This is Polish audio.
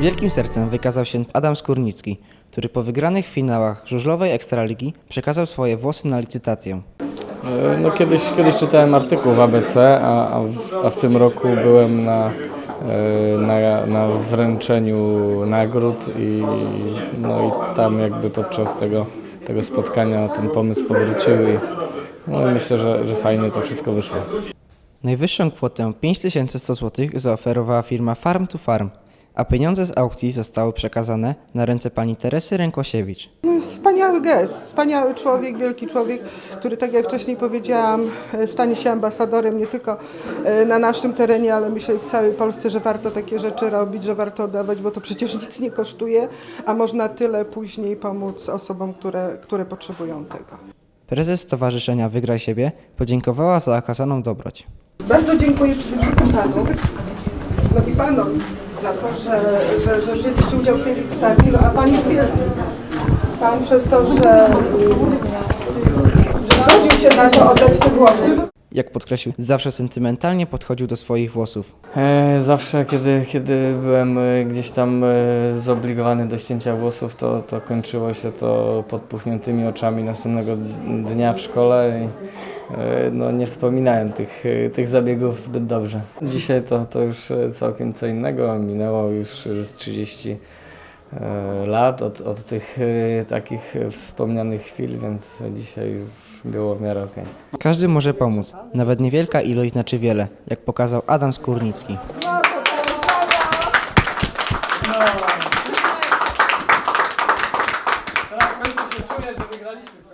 Wielkim sercem wykazał się Adam Skórnicki, który po wygranych finałach żużlowej Ekstraligi przekazał swoje włosy na licytację. E, No kiedyś, kiedyś czytałem artykuł w ABC, a, a, w, a w tym roku byłem na, e, na, na wręczeniu nagród i, no i tam jakby podczas tego, tego spotkania ten pomysł powrócił i no i myślę, że, że fajnie to wszystko wyszło. Najwyższą kwotę 5100 zł zaoferowała firma Farm to Farm, a pieniądze z aukcji zostały przekazane na ręce pani Teresy Rękosiewicz. No Wspaniały gest, wspaniały człowiek, wielki człowiek, który tak jak wcześniej powiedziałam, e, stanie się ambasadorem nie tylko e, na naszym terenie, ale myślę w całej Polsce, że warto takie rzeczy robić, że warto oddawać, bo to przecież nic nie kosztuje, a można tyle później pomóc osobom, które, które potrzebują tego. Prezes Stowarzyszenia Wygraj Siebie podziękowała za okazaną dobroć. Bardzo dziękuję przede wszystkim Panu, no i Panom za to, że, że, że wzięliście udział w tej licytacji, no a Pan jest wielki. Pan przez to, że, że zgodził się na to oddać te głosy, Jak podkreślił, zawsze sentymentalnie podchodził do swoich włosów. E, Zawsze, kiedy, kiedy byłem e, gdzieś tam e, zobligowany do ścięcia włosów, to, to kończyło się to podpuchniętymi oczami następnego dnia w szkole i E, no nie wspominałem tych, e, tych zabiegów zbyt dobrze. Dzisiaj to, to już e, całkiem co innego, minęło już z 30 lat od, od tych takich wspomnianych chwil, więc dzisiaj było w miarę okej. Każdy może pomóc, nawet niewielka ilość znaczy wiele, jak pokazał Adam Skórnicki. Teraz końcu się czuję, że wygraliśmy.